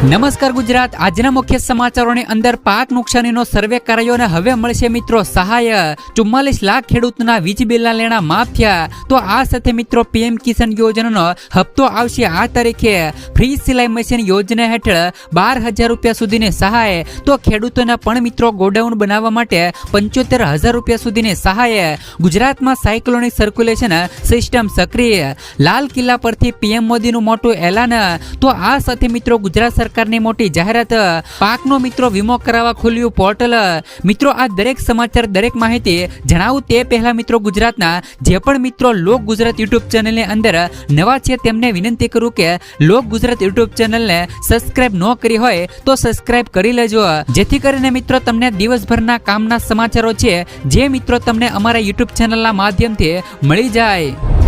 નમસ્કાર ગુજરાત. આજના મુખ્ય સમાચારોની અંદર પાક નુકસાનીનો સર્વે કરાયો અને હવે મળશે મિત્રો સહાય. ચુમ્માલીસ લાખ ખેડૂતોના વીજ બિલના લેણા માફ થયા. તો આ સાથે મિત્રો પીએમ કિસાન યોજનાનો હપ્તો આવશે આ તારીખે. ફ્રી સિલાઈ મશીન યોજના હેઠળ બાર હજાર રૂપિયા સુધીની સહાય. તો ખેડૂતોના પણ મિત્રો ગોડાઉન બનાવવા માટે પંચોતેર હજાર રૂપિયા સુધીની સહાય. ગુજરાતમાં સાયક્લોનિક સર્ક્યુલેશન સિસ્ટમ સક્રિય. લાલ કિલ્લા પરથી પીએમ મોદીનું મોટું એલાન. તો આ સાથે મિત્રો ગુજરાત સરકારની મોટી જાહેરાત પાકનો મિત્રો વીમો કરાવવા ખુલ્યું પોર્ટલ મિત્રો આ દરેક સમાચાર, દરેક માહિતી જણાવું તે પહેલા મિત્રો ગુજરાતના જે પણ મિત્રો લોક ગુજરાત યુટ્યુબ ચેનલની અંદર નવા છે તેમને વિનંતી કરું કે લોક ગુજરાત યુટ્યુબ ચેનલને સબસ્ક્રાઇબ ન કરી હોય તો સબસ્ક્રાઇબ કરી લેજો. જેથી કરીને મિત્રો તમને દિવસભરના કામના સમાચારો છે જે મિત્રો તમને અમારા યુટ્યુબ ચેનલના માધ્યમથી મળી જાય.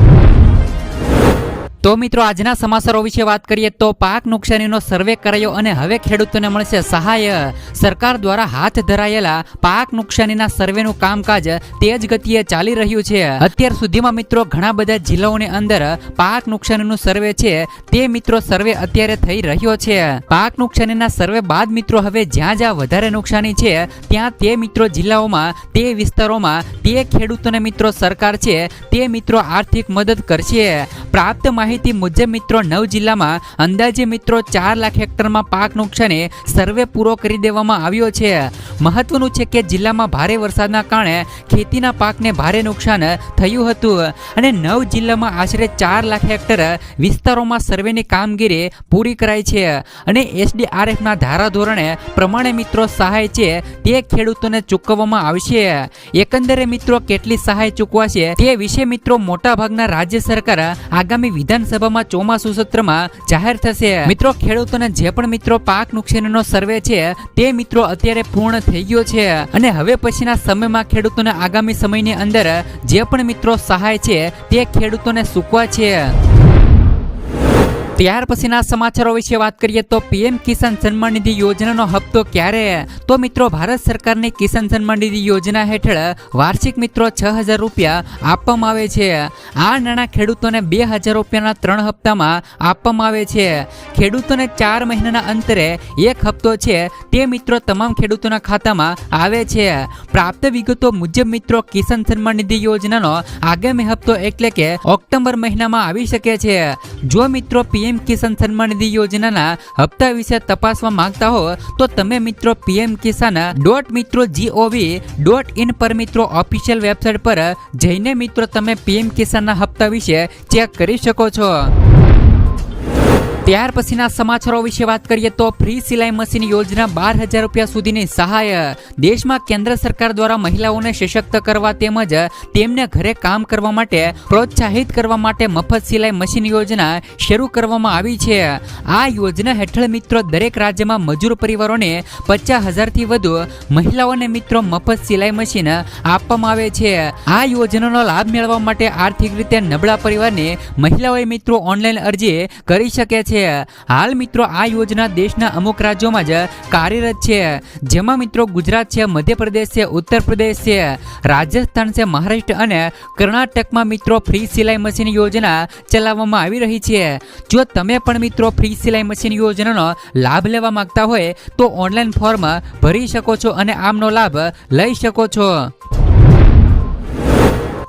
તો મિત્રો, આજના સમાચારો વિશે વાત કરીએ તો પાક નુકસાનીનો સર્વે કરાયો અને હવે ખેડૂતોને મળશે સહાય. સરકાર દ્વારા હાથ ધરાયેલા પાક નુકસાનીના સર્વેનું કામકાજ તેજ ગતિએ ચાલી રહ્યું છે. અત્યાર સુધીમાં મિત્રો, ઘણા બધા જિલ્લાઓની અંદર પાક નુકસાનીનું સર્વે છે તે મિત્રો સર્વે અત્યારે થઈ રહ્યો છે. પાક નુકસાનીના સર્વે બાદ મિત્રો, હવે જ્યાં જ્યાં વધારે નુકસાની છે, ત્યાં તે મિત્રો જિલ્લાઓમાં, તે વિસ્તારોમાં, તે ખેડૂતોને મિત્રો સરકાર છે, તે મિત્રો આર્થિક મદદ કરશે. પ્રાપ્ત માહિતી મુજબ મિત્રો, નવ જિલ્લામાં અંદાજે મિત્રો ચાર લાખ હેક્ટરમાં પાક નુકસાને સર્વે પૂરો કરી દેવામાં આવ્યો છે. મહત્વનું છે કે જિલ્લામાં ભારે વરસાદના કારણે ખેતીના પાકને ભારે નુકસાન થયું હતું અને નવ જિલ્લામાં આશરે ચાર લાખ હેક્ટર વિસ્તારોમાં સર્વેની કામગીરી પૂરી કરાઈ છે અને એસડીઆરએફના ધારાધોરણે પ્રમાણે મિત્રો સહાય છે તે ખેડૂતોને ચૂકવવામાં આવશે. એકંદરે મિત્રો કેટલી સહાય ચૂકવાશે તે વિશે મિત્રો મોટાભાગના રાજ્ય સરકાર આગામી વિધાનસભામાં ચોમાસુ સત્રમાં જાહેર થશે. મિત્રો, ખેડૂતોને જે પણ મિત્રો પાક નુકસાનનો સર્વે છે, તે મિત્રો અત્યારે પૂર્ણ થઈ ગયો છે. અને હવે પછીના સમયમાં ખેડૂતોને આગામી સમયની અંદર જે પણ મિત્રો સહાય છે, તે ખેડૂતોને ચૂકવા છે. ત્યાર પછીના સમાચારો વિશે વાત કરીએ તો પીએમ કિસાન સન્માન નિધિ યોજનાનો હપ્તો ક્યારે? તો મિત્રો, ભારત સરકારની કિસાન સન્માન નિધિ યોજના હેઠળ વાર્ષિક મિત્રો છ હજાર રૂપિયા આપવામાં આવે છે. આ નાણાં ખેડૂતોને બે હજાર રૂપિયાના ત્રણ હપ્તામાં આપવામાં આવે છે. ખેડૂતોને ચાર મહિનાના અંતરે એક હપ્તો છે. તે મિત્રો તમામ ખેડૂતોના ખાતામાં આવે છે. પ્રાપ્ત વિગતો મુજબ મિત્રો, કિસાન સન્માન નિધિ યોજનાનો આગામી હપ્તો એટલે કે ઓક્ટોબર મહિનામાં આવી શકે છે. જો મિત્રો પીએમ કિસાન સન્માન નિધિ યોજનાના હપ્તા વિશે તપાસવા માંગતા હો, તો તમે મિત્રો પીએમ કિસાન ડોટ મિત્રો જીઓવી ડોટ ઇન પર મિત્રો ઓફિશિયલ વેબસાઇટ પર જઈને મિત્રો તમે પીએમ કિસાનના હપ્તા વિશે ચેક કરી શકો છો. ત્યાર પછીના સમાચારો વિશે વાત કરીએ તો ફ્રી સિલાઈ મશીન યોજના બાર હજાર રૂપિયા સુધીની સહાય દેશમાં કેન્દ્ર સરકાર દ્વારા મહિલાઓને સશક્ત કરવા તેમજ તેમને ઘરે કામ કરવા માટે પ્રોત્સાહિત કરવા માટે મફત સિલાઈ મશીન યોજના શરૂ કરવામાં આવી છે. આ યોજના હેઠળ મિત્રો દરેક રાજ્યમાં મજૂર પરિવારોને પચાસ હજારથી વધુ મહિલાઓને મિત્રો મફત સિલાઈ મશીન આપવામાં આવે છે. આ યોજનાનો લાભ મેળવવા માટે આર્થિક રીતે નબળા પરિવારની મહિલાઓએ મિત્રો ઓનલાઈન અરજી કરી શકે છે. હાલ મિત્રો, આ યોજના દેશના અમુક રાજ્યોમાં જ કાર્યરત છે. જેમાં મિત્રો, ગુજરાત છે, મધ્યપ્રદેશ છે ઉત્તર પ્રદેશ છે, રાજસ્થાન છે, મહારાષ્ટ્ર અને કર્ણાટકમાં મિત્રો, ફ્રી સિલાઈ મશીન યોજના ચલાવવામાં આવી રહી છે. જો તમે પણ મિત્રો, ફ્રી સિલાઈ મશીન યોજનાનો લાભ લેવા માંગતા હોય, તો ઓનલાઈન ફોર્મ ભરી શકો છો અને આમનો લાભ લઈ શકો છો.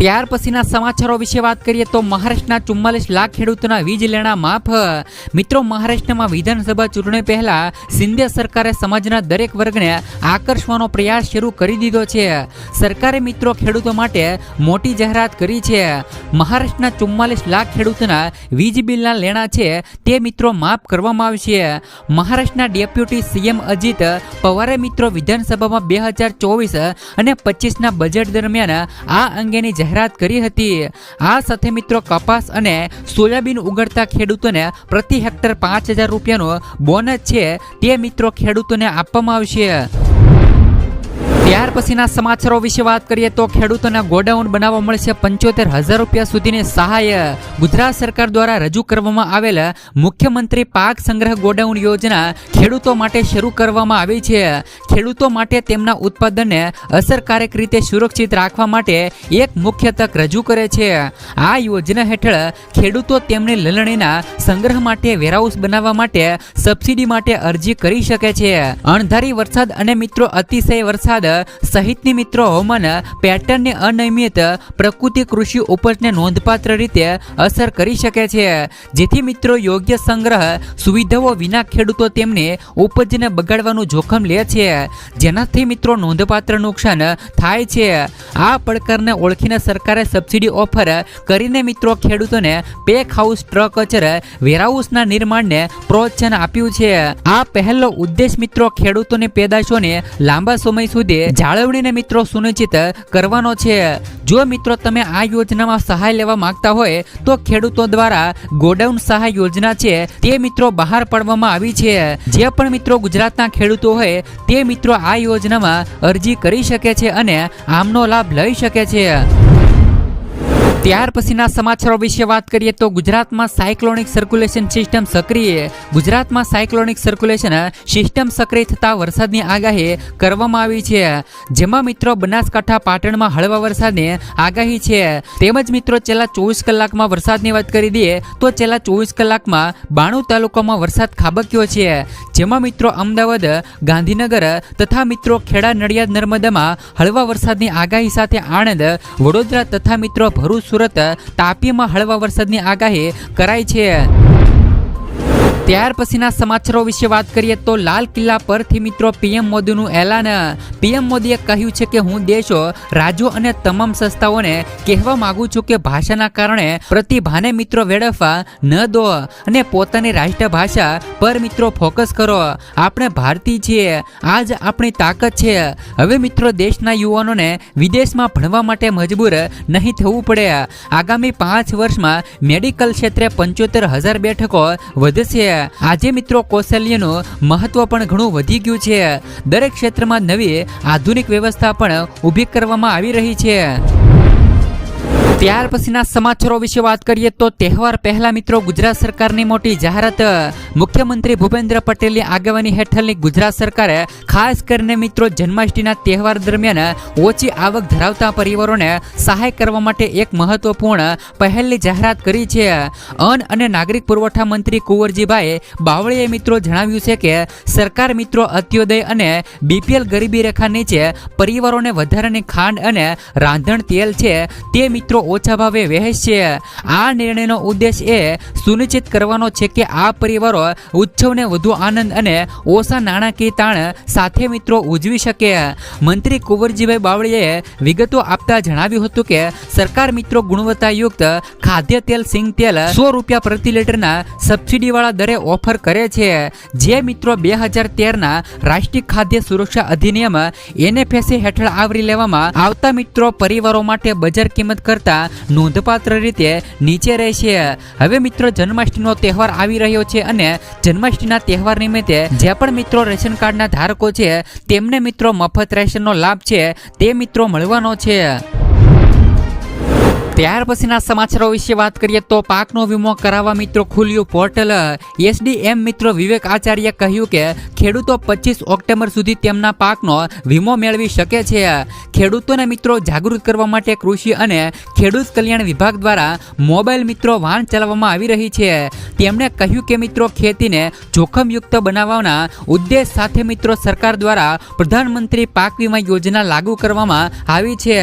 ત્યાર પછીના સમાચારો વિશે વાત કરીએ તો મહારાષ્ટ્રના ચુમ્માલીસ લાખ ખેડૂતોના વીજ લેણા માફ. મિત્રો, મહારાષ્ટ્રમાં વિધાનસભા ચૂંટણી પહેલા સિંધે સરકારે સમાજના દરેક વર્ગને આકર્ષવાનો પ્રયાસ શરૂ કરી દીધો છે. સરકારે મિત્રો ખેડૂતો માટે મોટી જાહેરાત કરી છે. મહારાષ્ટ્રના ચુમ્માલીસ લાખ ખેડૂતોના વીજ બિલના લેણા છે તે મિત્રો માફ કરવામાં આવશે. મહારાષ્ટ્રના ડેપ્યુટી સીએમ અજીત પવારે મિત્રો વિધાનસભામાં બે હજાર ચોવીસ અને પચીસના બજેટ દરમિયાન આ અંગેની જાહેરાત કરી હતી. આ સાથે મિત્રો કપાસ અને સોયાબીન ઉગાડતા ખેડૂતોને પ્રતિ હેક્ટર પાંચ હજાર રૂપિયાનો બોનસ છે તે મિત્રો ખેડૂતોને આપવામાં આવશે. ત્યાર પછીના સમાચારો વિશે વાત કરીએ તો ખેડૂતોના ગોડાઉન બનાવવા મળશે પંચોતેર હજાર રૂપિયા સુધીની સહાય. ગુજરાત સરકાર દ્વારા રજૂ કરવામાં આવેલ મુખ્યમંત્રી પાક સંગ્રહ ગોડાઉન યોજના ખેડૂતો માટે શરૂ કરવામાં આવી છે. ખેડૂતો માટે તેમના ઉત્પાદનને અસરકારક રીતે સુરક્ષિત રાખવા માટે એક મુખ્ય તક રજૂ કરે છે. આ યોજના હેઠળ ખેડૂતો તેમની લલણીના સંગ્રહ માટે વેરહાઉસ બનાવવા માટે સબસિડી માટે અરજી કરી શકે છે. અણધારી વરસાદ અને મિત્રો અતિશય વરસાદ સહિતની મિત્રો હવામાન પેટર્નને અનિયમિત પ્રકૃતિ કૃષિ ઉપજને નોંધપાત્ર રીતે અસર કરી શકે છે. જેથી મિત્રો યોગ્ય સંગ્રહ સુવિધાઓ વિના ખેડૂતો તેમને ઉપજને બગાડવાનું જોખમ લે છે. જેનાથી મિત્રો નોંધપાત્ર નુકસાન થાય છે. આ પડકારને ઓળખીને સરકારે સબસિડી ઓફર કરીને મિત્રો ખેડૂતોને પેક હાઉસ ટ્રક અચર વેરહાઉસના નિર્માણને પ્રોત્સાહન આપ્યું છે. આ પહેલો ઉદ્દેશ મિત્રો ખેડૂતોની પેદાશોને લાંબા સમય સુધી જાળવણીને મિત્રો સુનિશ્ચિત કરવાનો છે. જો મિત્રો તમે આ યોજનામાં સહાય લેવા માંગતા હોય, તો ખેડૂતો દ્વારા ગોડાઉન સહાય યોજના છે, તે મિત્રો બહાર પાડવામાં આવી છે. જે પણ મિત્રો ગુજરાતના ખેડૂતો હોય, તે મિત્રો આ યોજનામાં અરજી કરી શકે છે અને આમનો લાભ લઈ શકે છે. ત્યાર પછીના સમાચારો વિશે વાત કરીએ તો ગુજરાતમાં સાયક્લોનિક સર્ક્યુલેશન સિસ્ટમ સક્રિય. ગુજરાતમાં સાયક્લોનિક સર્ક્યુલેશન સિસ્ટમ સક્રિય થતા વરસાદની આગાહી કરવામાં આવી છે. જેમાં મિત્રો બનાસકાંઠા, પાટણમાં હળવા વરસાદની આગાહી છે. તેમજ મિત્રો છેલ્લા ચોવીસ કલાકમાં વરસાદની વાત કરી દઈએ તો છેલ્લા ચોવીસ કલાકમાં બાણું તાલુકામાં વરસાદ ખાબક્યો છે. જેમાં મિત્રો અમદાવાદ, ગાંધીનગર તથા મિત્રો ખેડા, નડિયાદ, નર્મદામાં હળવા વરસાદની આગાહી સાથે આણંદ, વડોદરા તથા મિત્રો ભરૂચ સુરત તાપીમાં હળવા વરસાદની આગાહી કરાઈ છે. ત્યાર પછીના સમાચારો વિશે વાત કરીએ તો લાલ કિલ્લા પરથી મિત્રો પીએમ મોદીનું એલાન. પીએમ મોદીએ કહ્યું છે કે હું દેશો, રાજ્યો અને તમામ સંસ્થાઓને કહેવા માંગુ છું કે ભાષાના કારણે પ્રતિભાને મિત્રો વેડફવા ન દો અને પોતાની રાષ્ટ્રભાષા પર મિત્રો ફોકસ કરો. આપણે ભારતીય છીએ, આજ આપણી તાકાત છે. હવે મિત્રો દેશના યુવાનોને વિદેશમાં ભણવા માટે મજબૂર નહીં થવું પડે. આગામી પાંચ વર્ષમાં મેડિકલ ક્ષેત્રે પંચોતેર હજાર બેઠકો વધશે. આજે મિત્રો કૌશલ્યનું મહત્વ પણ ઘણું વધી ગયું છે. દરેક ક્ષેત્રમાં નવી આધુનિક વ્યવસ્થા પણ ઊભી કરવામાં આવી રહી છે. ત્યાર પછીના સમાચારો વિશે વાત કરીએ તો તહેવાર પહેલા મિત્રો ગુજરાત સરકારની મોટી જાહેરાત. મુખ્યમંત્રી ભૂપેન્દ્ર પટેલની આગેવાની હેઠળની ગુજરાત સરકારે ખાસ કરીને મિત્રો જન્માષ્ટમીના તહેવાર દરમિયાન ઓછી આવક ધરાવતા પરિવારોને સહાય કરવા માટે એક મહત્વપૂર્ણ પહેલની જાહેરાત કરી છે. અન્ન અને નાગરિક પુરવઠા મંત્રી કુંવરજીભાઈ બાવળીએ મિત્રો જણાવ્યું છે કે સરકાર મિત્રો અત્યોદય અને બીપીએલ ગરીબી રેખા નીચે પરિવારોને વધારાની ખાંડ અને રાંધણ તેલ છે તે મિત્રો ઓછા ભાવે વહેંચશે આ નિર્ણયનો ઉદ્દેશ એ સુનિશ્ચિત કરવાનો છે કે આ પરિવારો ઉત્સવને વધુ આનંદ અને ઓછા નાણાકીય તાણ સાથે મિત્રો ઉજવી શકે. મંત્રી કુંવરજીભાઈ બાવળીએ વિગતો આપતા જણાવ્યું હતું કે, સરકાર મિત્રો ગુણવત્તાયુક્ત ખાદ્ય તેલ, સિંગ તેલ સો રૂપિયા પ્રતિ લીટરના સબસિડીવાળા દરે ઓફર કરે છે. જે મિત્રો બે હજાર તેરના રાષ્ટ્રીય ખાદ્ય સુરક્ષા અધિનિયમ એનએફએસી હેઠળ આવરી લેવામાં આવતા મિત્રો પરિવારો માટે બજાર કિંમત કરતા નોંધપાત્ર રીતે નીચે રહેશે. હવે મિત્રો, જન્માષ્ટમીનો તહેવાર આવી રહ્યો છે અને જન્માષ્ટમીના તહેવાર નિમિત્તે જે પણ મિત્રો રેશન કાર્ડના ધારકો છે, તેમને મિત્રો મફત રેશનનો લાભ છે, તે મિત્રો મળવાનો છે. ત્યાર પછીના સમાચારો વિશે વાત કરીએ તો પાકનો વીમો કરાવવા મિત્રો ખુલ્યું પોર્ટલ. એસડીએમ મિત્રો વિવેક આચાર્ય કહ્યું કે, ખેડૂતો પચીસ ઓક્ટોબર સુધી તેમના પાકનો વીમો મેળવી શકે છે. ખેડૂતોને મિત્રો જાગૃત કરવા માટે કૃષિ અને ખેડૂત કલ્યાણ વિભાગ દ્વારા મોબાઈલ મિત્રો વાહન ચલાવવામાં આવી રહી છે. તેમણે કહ્યું કે મિત્રો ખેતીને જોખમયુક્ત બનાવવાના ઉદ્દેશ સાથે મિત્રો સરકાર દ્વારા પ્રધાનમંત્રી પાક વીમા યોજના લાગુ કરવામાં આવી છે.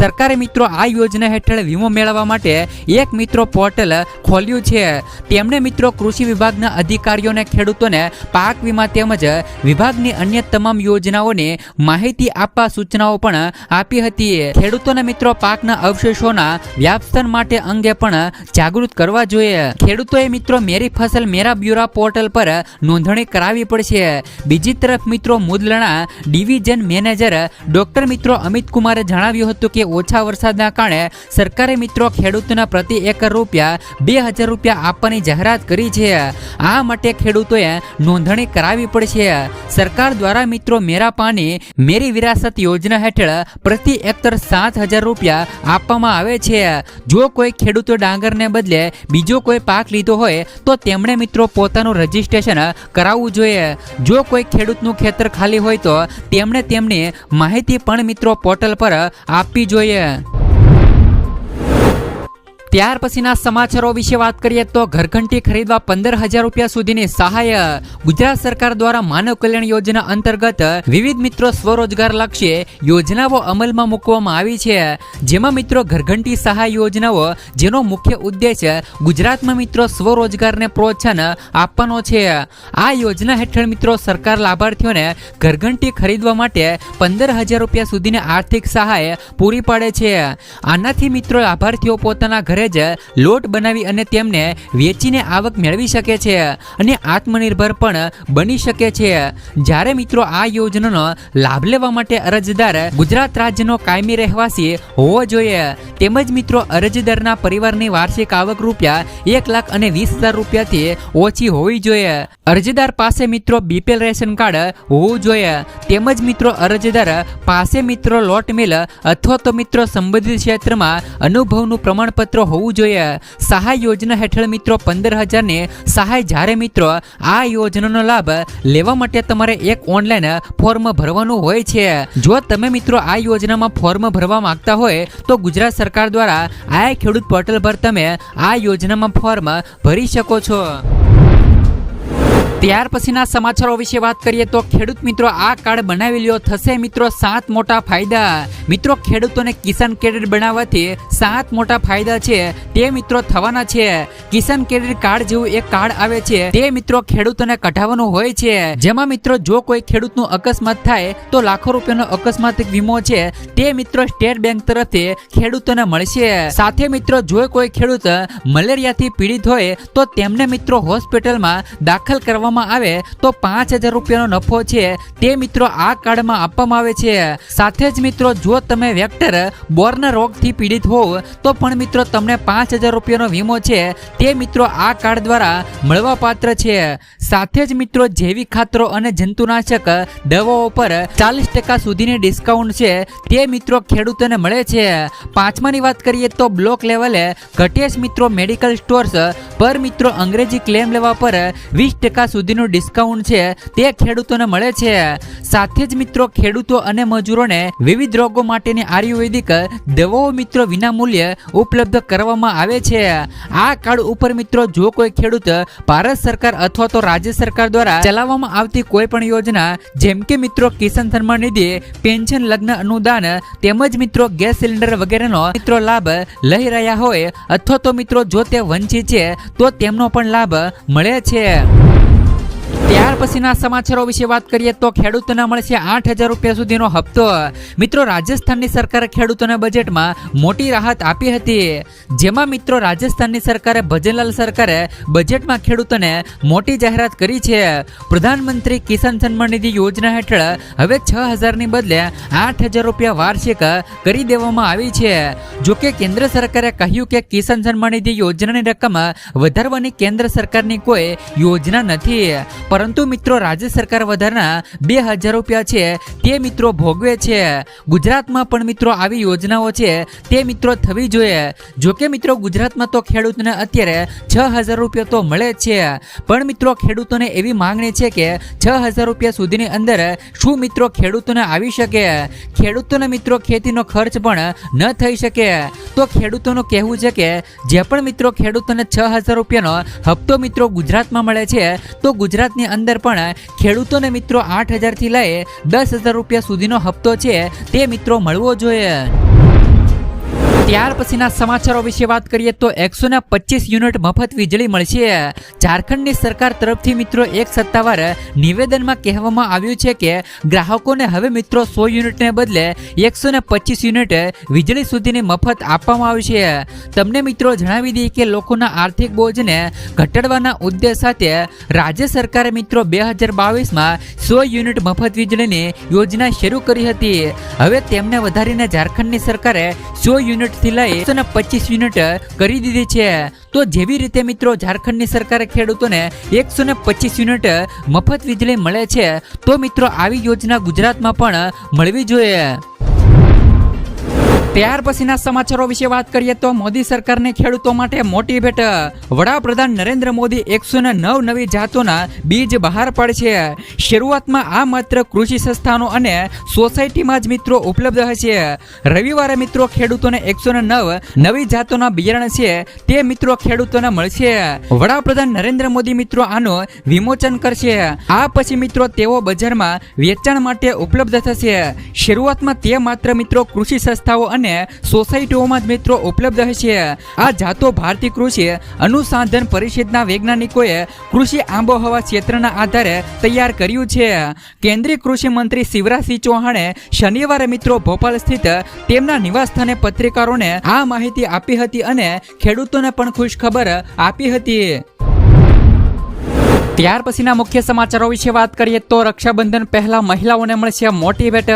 સરકારે મિત્રો આ યોજના હેઠળ વીમો મેળવવા માટે એક મિત્રો પોર્ટલ ખોલ્યું છે. તેમણે મિત્રો કૃષિ વિભાગના અધિકારીઓને, ખેડૂતોને પાક વીમા તેમજ વિભાગની અન્ય તમામ યોજનાઓની માહિતી આપવા સૂચનાઓ પણ આપી હતી. ખેડૂતોને મિત્રો પાકના અવશેષોના વ્યાપસ્થાન માટે અંગે પણ જાગૃત કરવા જોઈએ. ખેડૂતોએ મિત્રો મેરી ફસલ, મેરા બ્યુરા પોર્ટલ પર નોંધણી કરાવી પડશે. બીજી તરફ મિત્રો મુદલણા ડિવિઝન મેનેજર ડોક્ટર મિત્રો અમિત કુમારે જણાવ્યું હતું કે, ઓછા વરસાદના કારણે સરકાર સરકારે મિત્રો ખેડૂતોના પ્રતિ એકર રૂપિયા બે હજાર રૂપિયા આપવાની જાહેરાત કરી છે. આ માટે ખેડૂતોએ નોંધણી કરાવવી પડશે. સરકાર દ્વારા મિત્રો મેરા પાણી મેરી વિરાસત યોજના હેઠળ પ્રતિ એકર સાત હજાર રૂપિયા આપવામાં આવે છે. જો કોઈ ખેડૂતો ડાંગરને બદલે બીજો કોઈ પાક લીધો હોય તો તેમણે મિત્રો પોતાનું રજીસ્ટ્રેશન કરાવવું જોઈએ. જો કોઈ ખેડૂતનું ખેતર ખાલી હોય તો તેમણે તેમની માહિતી પણ મિત્રો પોર્ટલ પર આપવી જોઈએ. ત્યાર પછીના સમાચારો વિશે વાત કરીએ તો ઘરઘંટી ખરીદવા પંદર હજાર રૂપિયા સુધીની સહાય ગુજરાત સરકાર દ્વારા માનવ કલ્યાણ યોજના અંતર્ગત વિવિધ મિત્રો સ્વરોજગાર લક્ષી યોજનાઓ અમલમાં મૂકવામાં આવી છે. જેમાં મિત્રો ઘરઘંટી સહાય યોજનાઓ, જેનો મુખ્ય ઉદ્દેશ ગુજરાતમાં મિત્રો સ્વરોજગારને પ્રોત્સાહન આપવાનો છે. આ યોજના હેઠળ મિત્રો સરકાર લાભાર્થીઓને ઘરઘંટી ખરીદવા માટે પંદર હજાર રૂપિયા સુધીની આર્થિક સહાય પૂરી પાડે છે. આનાથી મિત્રો લાભાર્થીઓ પોતાના ઘરે જ લોટ બનાવી અને તેમને વેચીને આવક મેળવી શકે છે અને આત્મનિર્ભર પણ બની શકે છે. જ્યારે મિત્રો આ યોજનાનો લાભ લેવા માટે અરજદાર ગુજરાત રાજ્યનો કાયમી રહેવાસી હોવો જોઈએ, તેમજ મિત્રો અરજદારના પરિવારની વાર્ષિક આવક રૂપિયા એક લાખ અને વીસ હજાર રૂપિયાથી ઓછી હોવી જોઈએ. અરજદાર પાસે મિત્રો બીપીએલ રેશન કાર્ડ હોવું જોઈએ, તેમજ મિત્રો અરજદાર પાસે મિત્રો લોટ મિલ અથવા તો મિત્રો સંબંધિત ક્ષેત્રમાં અનુભવનું પ્રમાણપત્ર હોવું જોઈએ. સહાય યોજના હેઠળ મિત્રો પંદર હજારની સહાય જ્યારે મિત્રો આ યોજનાનો લાભ લેવા માટે તમારે એક ઓનલાઈન ફોર્મ ભરવાનું હોય છે. જો તમે મિત્રો આ યોજનામાં ફોર્મ ભરવા માંગતા હોય તો ગુજરાત સરકાર દ્વારા આ ખેડૂત પોર્ટલ પર તમે આ યોજનામાં ફોર્મ ભરી શકો છો. ત્યાર પછીના સમાચારો વિશે વાત કરીએ તો ખેડૂત મિત્રો આ કાર્ડ બનાવી લ્યો, થશે મિત્રો સાત મોટા ફાયદા. મિત્રો, ખેડૂતોને કિસાન ક્રેડિટ બનાવવાથી સાત મોટા ફાયદા છે, તે મિત્રો થવાના છે. કિસાન ક્રેડિટ કાર્ડ જેવું એક કાર્ડ આવે છે, તે મિત્રો ખેડૂતોને કઢાવવાનું હોય છે. જેમાં મિત્રો જો કોઈ ખેડૂતનું અકસ્માત થાય, તો લાખો રૂપિયાનો અકસ્માત વીમો છે, તે મિત્રો સ્ટેટ બેંક તરફથી ખેડૂતોને મળશે. સાથે મિત્રો, જો કોઈ ખેડૂત મલેરિયાથી પીડિત હોય, તો તેમને મિત્રો હોસ્પિટલમાં દાખલ કરવામાં આવે તો પાંચ હજાર રૂપિયાનો નફો છે. તે મિત્રો આ કાર્ડમાં આપવામાં આવે છે. સાથે જ મિત્રો, જો તમે વેક્ટર બોર્ન રોગથી પીડિત હોવ, તો પણ મિત્રો તમને પાંચ હજાર રૂપિયાનો વીમો છે. તે મિત્રો આ કાર્ડ દ્વારા મળવાપાત્ર છે. સાથે જ મિત્રો, જૈવિક ખાતરો અને જંતુનાશક દવાઓ પર ચાલીસ ટકા સુધીની ડિસ્કાઉન્ટ છે. તે મિત્રો ખેડૂતોને મળે છે. પાંચમાની વાત કરીએ તો બ્લોક લેવલે ઘટેશ મિત્રો મેડિકલ સ્ટોર્સ પર મિત્રો અંગ્રેજી ક્લેમ લેવા પર વીસ ટકા સુધીનું ડિસ્કાઉન્ટ છે, તે ખેડૂતોને મળે છે. સાથે જ મિત્રો, ખેડૂતો અને મજૂરોને વિવિધ રોગો માટેની આયુર્વેદિક દવાઓ મિત્રો વિનામૂલ્યે ઉપલબ્ધ કરવામાં આવે છે. આ કાર્ડ ઉપર મિત્રો, જો કોઈ ખેડૂત ભારત સરકાર અથવા તો રાજ્ય સરકાર દ્વારા ચલાવવામાં આવતી કોઈ પણ યોજના, જેમ કે મિત્રો કિસાન સન્માન નિધિ, પેન્શન લગ્ન અનુદાન તેમજ મિત્રો ગેસ સિલિન્ડર વગેરેનો મિત્રો લાભ લઈ રહ્યા હોય અથવા તો મિત્રો, જો તે વંચિત છે, તો તેમનો પણ લાભ મળે છે. ત્યાર પછીના સમાચારો વિશે વાત કરીએ તો ખેડૂતોને મળશે આઠ હજાર રૂપિયા સુધીનો હપ્તો. મિત્રો, રાજસ્થાનની સરકારે ખેડૂતોને બજેટમાં મોટી રાહત આપી હતી. જેમાં મિત્રો, રાજસ્થાનની સરકારે ભજનલાલ સરકારે બજેટમાં ખેડૂતોને મોટી જાહેરાત કરી છે. પ્રધાનમંત્રી કિસાન સન્માન નિધિ યોજના હેઠળ હવે છ હજારની બદલે આઠ હજાર રૂપિયા વાર્ષિક કરી દેવામાં આવી છે. જો કે કેન્દ્ર સરકારે કહ્યું કે કિસાન સન્માન નિધિ યોજનાની રકમ વધારવાની કેન્દ્ર સરકારની કોઈ યોજના નથી. પરંતુ મિત્રો રાજ્ય સરકાર વધારાના બે હજાર રૂપિયા છે, તે મિત્રો ભોગવે છે. ગુજરાતમાં પણ મિત્રો આવી યોજનાઓ છે, તે મિત્રો થવી જોઈએ. જોકે મિત્રો ગુજરાતમાં તો ખેડૂતને અત્યારે છ હજાર રૂપિયા તો મળે છે. પણ મિત્રો ખેડૂતોને એવી માંગણી છે કે છ હજાર રૂપિયા સુધીની અંદર શું મિત્રો ખેડૂતોને આવી શકે? ખેડૂતોને મિત્રો ખેતીનો ખર્ચ પણ ન થઈ શકે. તો ખેડૂતોનું કહેવું છે કે જે પણ મિત્રો ખેડૂતોને છ હજાર રૂપિયાનો હપ્તો મિત્રો ગુજરાતમાં મળે છે, તો ગુજરાતની અંદર પણ ખેડૂતોને મિત્રો આઠ હજારથી લઈ દસ હજાર રૂપિયા સુધીનો હપ્તો છે તે મિત્રો મળવો જોઈએ. ત્યાર પછીના સમાચારો વિશે વાત કરીએ તો એકસો ને પચીસ યુનિટ મફત વીજળી મળશે ઝારખંડની સરકાર તરફથી મિત્રો એક સત્તાવાર નિવેદનમાં કહેવામાં આવ્યું છે કે ગ્રાહકોને હવે મિત્રો સો યુનિટને બદલે એકસો ને પચીસ યુનિટ વીજળી સુધીની મફત આપવામાં આવશે તમને મિત્રો જણાવી દઈએ કે લોકોના આર્થિક બોજને ઘટાડવાના ઉદ્દેશ સાથે રાજ્ય સરકારે મિત્રો બે હજાર બાવીસમાં સો યુનિટ મફત વીજળીની યોજના શરૂ કરી હતી. હવે તેમને વધારીને ઝારખંડની સરકારે સો યુનિટ થી લઈ એકસો ને પચીસ યુનિટ કરી દીધી છે. તો જેવી રીતે મિત્રો ઝારખંડની સરકારે ખેડૂતોને એકસો ને પચીસ યુનિટ મફત વીજળી મળે છે, તો મિત્રો આવી યોજના ગુજરાતમાં પણ મળવી જોઈએ. ત્યાર પછીના સમાચારો વિશે વાત કરીએ તો મોદી સરકારને ખેડૂતો માટે મોટી ભેટ. વડાપ્રધાન નરેન્દ્ર મોદી એકસો નવ નવી જાતોના બીજ બહાર પાડશે શરૂઆતમાં આ માત્ર કૃષિ સંસ્થાનો અને સોસાયટીમાં જ મિત્રો ઉપલબ્ધ હશે. રવિવારે મિત્રો ખેડૂતોને એકસો નવ નવી જાતોના બિયારણ છે, તે મિત્રો ખેડૂતોને મળશે. વડાપ્રધાન નરેન્દ્ર મોદી મિત્રો આનું વિમોચન કરશે. આ પછી મિત્રો તેઓ બજારમાં વેચાણ માટે ઉપલબ્ધ થશે. શરૂઆતમાં તે માત્ર મિત્રો કૃષિ સંસ્થાઓ અને સોસાયટીઓમાં જ મિત્રો ઉપલબ્ધ હશે. આ જાતો ભારતીય કૃષિ અનુસંધાન પરિષદના વૈજ્ઞાનિકોએ કૃષિ આબોહવા ક્ષેત્રના આધારે તૈયાર કર્યું છે. કેન્દ્રીય કૃષિ મંત્રી શિવરાજસિંહ ચૌહાણે શનિવારે મિત્રો ભોપાલ સ્થિત તેમના નિવાસસ્થાને પત્રકારોને આ માહિતી આપી હતી અને ખેડૂતોને પણ ખુશ ખબર આપી હતી. ત્યાર પછીના મુખ્ય સમાચારો વિશે વાત કરીએ તો રક્ષાબંધન પહેલા મહિલાઓને મળશે મોટી ભેટ.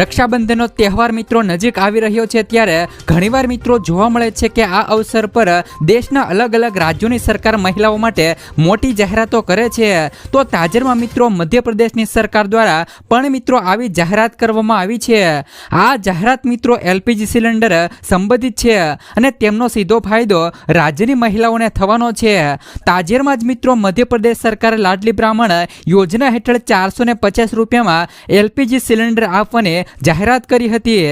રક્ષાબંધનનો તહેવાર મિત્રો નજીક આવી રહ્યો છે ત્યારે ઘણીવાર મિત્રો જોવા મળે છે કે આ અવસર પર દેશના અલગ અલગ રાજ્યોની સરકાર મહિલાઓ માટે મોટી જાહેરાતો કરે છે. તો તાજેરમાં મિત્રો મધ્યપ્રદેશની સરકાર દ્વારા પણ મિત્રો આવી જાહેરાત કરવામાં આવી છે. આ જાહેરાત મિત્રો એલપીજી સિલિન્ડર સંબંધિત છે અને તેમનો સીધો ફાયદો રાજ્યની મહિલાઓને થવાનો છે. તાજેરમાં જ મિત્રો મધ્યપ્રદેશ સરકારે લાડલી બ્રાહ્મણ યોજના હેઠળ ચારસો ને પચાસ રૂપિયામાં એલપીજી સિલિન્ડર આપવાની જાહેરાત કરી હતી.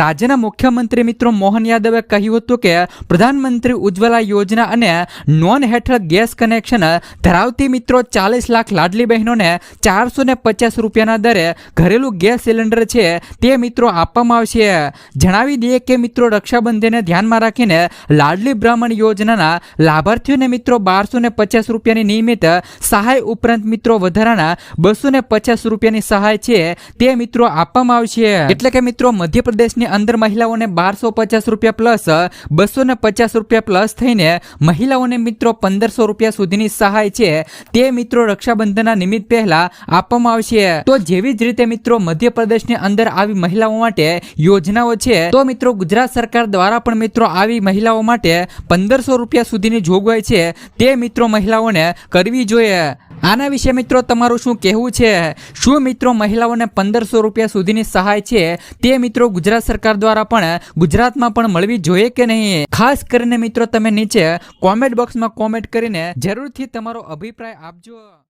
રાજ્યના મુખ્યમંત્રી મિત્રો મોહન યાદવે કહ્યું હતું કે, પ્રધાનમંત્રી ઉજ્જવલા યોજના અને નોન હેઠળ ગેસ કનેક્શન ધરાવતી મિત્રો ચાલીસ લાખ લાડલી બહેનોને ચારસો ને પચાસ રૂપિયાના દરે ઘરેલું ગેસ સિલિન્ડર છે તે મિત્રો આપવામાં આવશે. જણાવી દઈએ કે મિત્રો રક્ષાબંધનને ધ્યાનમાં રાખીને લાડલી બ્રાહ્મણ યોજનાના લાભાર્થીઓને મિત્રો બારસો ને પચાસ રૂપિયાની નિયમિત સહાય ઉપરાંત મિત્રો વધારાના બસો ને પચાસ રૂપિયાની સહાય છે, તે મિત્રો આપવામાં આવશે. એટલે કે મિત્રો, મધ્યપ્રદેશની અંદર મહિલાઓને બારસો પચાસ રૂપિયા પ્લસ બસો ને પચાસ રૂપિયા પ્લસ થઈને મહિલાઓને મિત્રો પંદરસો રૂપિયા સુધીની સહાય છે, તે મિત્રો રક્ષાબંધનના નિમિત્ત પહેલા આપવામાં આવશે. તો જેવી જ રીતે મિત્રો, મધ્યપ્રદેશની અંદર આવી મહિલાઓ માટે યોજનાઓ છે, તો મિત્રો ગુજરાત સરકાર દ્વારા પણ મિત્રો આવી મહિલાઓ માટે પંદરસો રૂપિયા સુધીની જોગવાઈ છે, તે મિત્રો મહિલાઓને કરવી જોઈએ. આના વિશે મિત્રો તમારું શું કહેવું છે? શું મિત્રો મહિલાઓને પંદરસો રૂપિયા સુધીની સહાય છે? તે મિત્રો ગુજરાત સરકાર દ્વારા પણ ગુજરાતમાં પણ મળવી જોઈએ કે નહીં? ખાસ કરીને મિત્રો તમે નીચે કોમેન્ટ બોક્સમાં કોમેન્ટ કરીને જરૂરથી તમારો અભિપ્રાય આપજો.